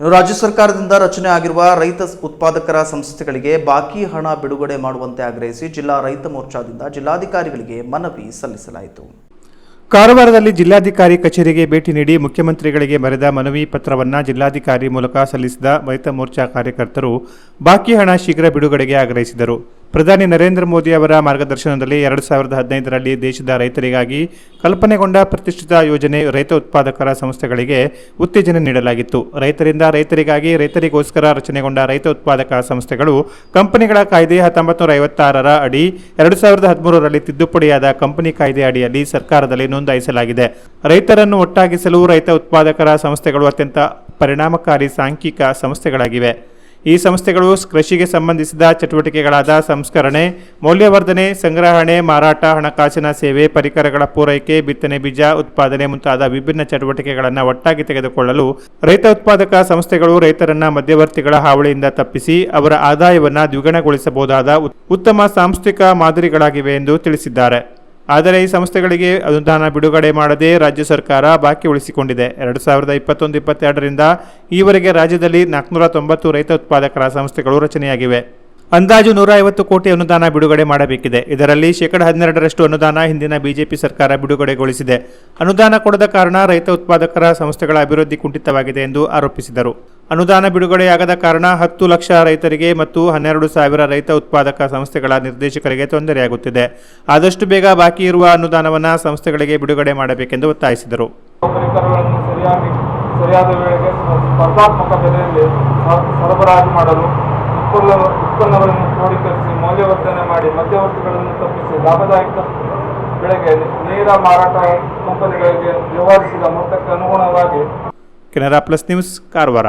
ರಾಜ್ಯ ಸರ್ಕಾರದಿಂದ ರಚನೆ ಆಗಿರುವ ರೈತ ಉತ್ಪಾದಕರ ಸಂಸ್ಥೆಗಳಿಗೆ ಬಾಕಿ ಹಣ ಬಿಡುಗಡೆ ಮಾಡುವಂತೆ ಆಗ್ರಹಿಸಿ ಜಿಲ್ಲಾ ರೈತ ಮೋರ್ಚಾದಿಂದ ಜಿಲ್ಲಾಧಿಕಾರಿಗಳಿಗೆ ಮನವಿ ಸಲ್ಲಿಸಲಾಯಿತು. ಕಾರವಾರದಲ್ಲಿ ಜಿಲ್ಲಾಧಿಕಾರಿ ಕಚೇರಿಗೆ ಭೇಟಿ ನೀಡಿ ಮುಖ್ಯಮಂತ್ರಿಗಳಿಗೆ ಬರೆದ ಮನವಿ ಪತ್ರವನ್ನು ಜಿಲ್ಲಾಧಿಕಾರಿ ಮೂಲಕ ಸಲ್ಲಿಸಿದ ರೈತ ಮೋರ್ಚಾ ಕಾರ್ಯಕರ್ತರು ಬಾಕಿ ಹಣ ಶೀಘ್ರ ಬಿಡುಗಡೆಗೆ ಆಗ್ರಹಿಸಿದರು. ಪ್ರಧಾನಿ ನರೇಂದ್ರ ಮೋದಿ ಅವರ ಮಾರ್ಗದರ್ಶನದಲ್ಲಿ ಎರಡು ಸಾವಿರದ ಹದಿನೈದರಲ್ಲಿ ದೇಶದ ರೈತರಿಗಾಗಿ ಕಲ್ಪನೆಗೊಂಡ ಪ್ರತಿಷ್ಠಿತ ಯೋಜನೆ ರೈತ ಉತ್ಪಾದಕರ ಸಂಸ್ಥೆಗಳಿಗೆ ಉತ್ತೇಜನ ನೀಡಲಾಗಿತ್ತು. ರೈತರಿಂದ ರೈತರಿಗಾಗಿ ರೈತರಿಗೋಸ್ಕರ ರಚನೆಗೊಂಡ ರೈತ ಉತ್ಪಾದಕ ಸಂಸ್ಥೆಗಳು ಕಂಪನಿಗಳ ಕಾಯ್ದೆ ಹತ್ತೊಂಬತ್ತು ನೂರ ಐವತ್ತಾರರ ಅಡಿ ಎರಡು ಸಾವಿರದ ಹದಿಮೂರರಲ್ಲಿ ತಿದ್ದುಪಡಿಯಾದ ಕಂಪನಿ ಕಾಯ್ದೆ ಅಡಿಯಲ್ಲಿ ಸರ್ಕಾರದಲ್ಲಿ ನೋಂದಾಯಿಸಲಾಗಿದೆ. ರೈತರನ್ನು ಒಟ್ಟಾಗಿಸಲು ರೈತ ಉತ್ಪಾದಕರ ಸಂಸ್ಥೆಗಳು ಅತ್ಯಂತ ಪರಿಣಾಮಕಾರಿ ಸಾಂಖ್ಯಿಕ ಸಂಸ್ಥೆಗಳಾಗಿವೆ. ಈ ಸಂಸ್ಥೆಗಳು ಕೃಷಿಗೆ ಸಂಬಂಧಿಸಿದ ಚಟುವಟಿಕೆಗಳಾದ ಸಂಸ್ಕರಣೆ, ಮೌಲ್ಯವರ್ಧನೆ, ಸಂಗ್ರಹಣೆ, ಮಾರಾಟ, ಹಣಕಾಸಿನ ಸೇವೆ, ಪರಿಕರಗಳ ಪೂರೈಕೆ, ಬಿತ್ತನೆ ಬೀಜ ಉತ್ಪಾದನೆ ಮುಂತಾದ ವಿಭಿನ್ನ ಚಟುವಟಿಕೆಗಳನ್ನು ಒಟ್ಟಾಗಿ ತೆಗೆದುಕೊಳ್ಳಲು ರೈತ ಉತ್ಪಾದಕ ಸಂಸ್ಥೆಗಳು ರೈತರನ್ನ ಮಧ್ಯವರ್ತಿಗಳ ಹಾವಳಿಯಿಂದ ತಪ್ಪಿಸಿ ಅವರ ಆದಾಯವನ್ನು ದ್ವಿಗುಣಗೊಳಿಸಬಹುದಾದ ಉತ್- ಉತ್ತಮ ಸಾಂಸ್ಥಿಕ ಮಾದರಿಗಳಾಗಿವೆ ಎಂದು ತಿಳಿಸಿದ್ದಾರೆ. ಆದರೆ ಈ ಸಂಸ್ಥೆಗಳಿಗೆ ಅನುದಾನ ಬಿಡುಗಡೆ ಮಾಡದೆ ರಾಜ್ಯ ಸರ್ಕಾರ ಬಾಕಿ ಉಳಿಸಿಕೊಂಡಿದೆ. ಎರಡು ಸಾವಿರದ ಇಪ್ಪತ್ತೊಂದು, ಇಪ್ಪತ್ತೆರಡರಿಂದ ಈವರೆಗೆ ರಾಜ್ಯದಲ್ಲಿ ನಾಲ್ಕುನೂರ ತೊಂಬತ್ತು ರೈತ ಉತ್ಪಾದಕರ ಸಂಸ್ಥೆಗಳು ರಚನೆಯಾಗಿವೆ. ಅಂದಾಜು ನೂರ ಐವತ್ತು ಕೋಟಿ ಅನುದಾನ ಬಿಡುಗಡೆ ಮಾಡಬೇಕಿದೆ. ಇದರಲ್ಲಿ ಶೇಕಡ ಹನ್ನೆರಡರಷ್ಟು ಅನುದಾನ ಹಿಂದಿನ ಬಿಜೆಪಿ ಸರ್ಕಾರ ಬಿಡುಗಡೆಗೊಳಿಸಿದೆ. ಅನುದಾನ ಕೊಡದ ಕಾರಣ ರೈತ ಉತ್ಪಾದಕರ ಸಂಸ್ಥೆಗಳ ಅಭಿವೃದ್ಧಿ ಕುಂಠಿತವಾಗಿದೆ ಎಂದು ಆರೋಪಿಸಿದರು. ಅನುದಾನ ಬಿಡುಗಡೆಯಾಗದ ಕಾರಣ ಹತ್ತು ಲಕ್ಷ ರೈತರಿಗೆ ಮತ್ತು ಹನ್ನೆರಡು ಸಾವಿರ ರೈತ ಉತ್ಪಾದಕ ಸಂಸ್ಥೆಗಳ ನಿರ್ದೇಶಕರಿಗೆ ತೊಂದರೆಯಾಗುತ್ತಿದೆ. ಆದಷ್ಟು ಬೇಗ ಬಾಕಿ ಇರುವ ಅನುದಾನವನ್ನು ಸಂಸ್ಥೆಗಳಿಗೆ ಬಿಡುಗಡೆ ಮಾಡಬೇಕೆಂದು ಒತ್ತಾಯಿಸಿದರು. ಸರಿಯಾದ ವೇಳೆಗೆ ಸ್ಪರ್ಧಾತ್ಮಕ ಬೆಲೆಯಲ್ಲಿ ಸರಬರಾಜು ಮಾಡಲು ಮೌಲ್ಯವರ್ಧನೆ ಮಾಡಿ ಮಧ್ಯವರ್ತಿಗಳನ್ನು ತಪ್ಪಿಸಿ ಲಾಭದಾಯಕ ಬೆಳೆಗೆ ನೇರ ಮಾರಾಟ ಕಂಪನಿಗಳಿಗೆ ವ್ಯವಹರಿಸಿದ ಮೊತ್ತಕ್ಕೆ ಅನುಗುಣವಾಗಿ ಕೆನರಾ ಪ್ಲಸ್ ನ್ಯೂಸ್, ಕಾರವಾರ.